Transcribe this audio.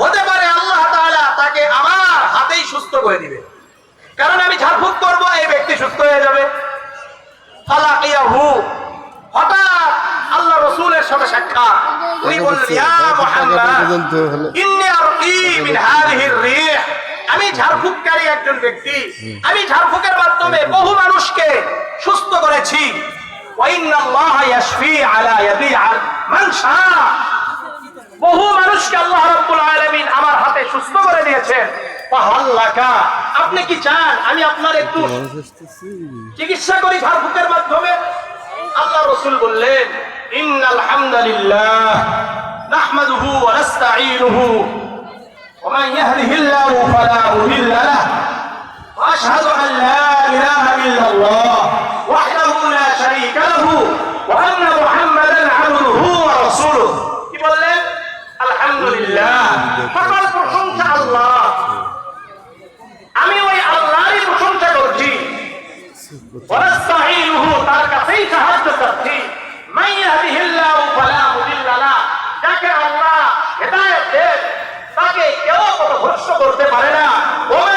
হতে পারে আল্লাহ তাকে আমার হাতেই সুস্থ করে দিবে। কারণ আমি ঝাড়ফুঁক করব এই ব্যক্তি সুস্থ হয়ে যাবে। ফালাকিয়াহু। হঠাৎ আল্লাহ রসুলের সাথে সাক্ষাৎ। উনি বললেন ইয়া মুহাম্মদ ইন্নী আরকি মিন হাযিহির রিহ। আমি ঝাড়ফুঁককারী একজন ব্যক্তি। আমি ঝাড়ফুঁকের মাধ্যমে বহু মানুষকে সুস্থ করেছি। বহু মানুষকে আল্লাহ আমার হাতে সুস্থ করে দিয়েছেন। আপনি কি চান? আমি আপনার একটু চিকিৎসা করি ঝাড়ফুকের মাধ্যমে। আল্লাহ রসুল বললেন, ইন্নাল আমি ওই আল্লাহরই প্রশংসা করছি। তার কাছেই সাহায্য চাচ্ছি। মান ইয়াহদিহিল্লাহু ফালা মুদিল্লালা যাকে আল্লাহ হেদায়েত দেন, তাকে কেউ পথভ্রষ্ট করতে পারে না। ওয়া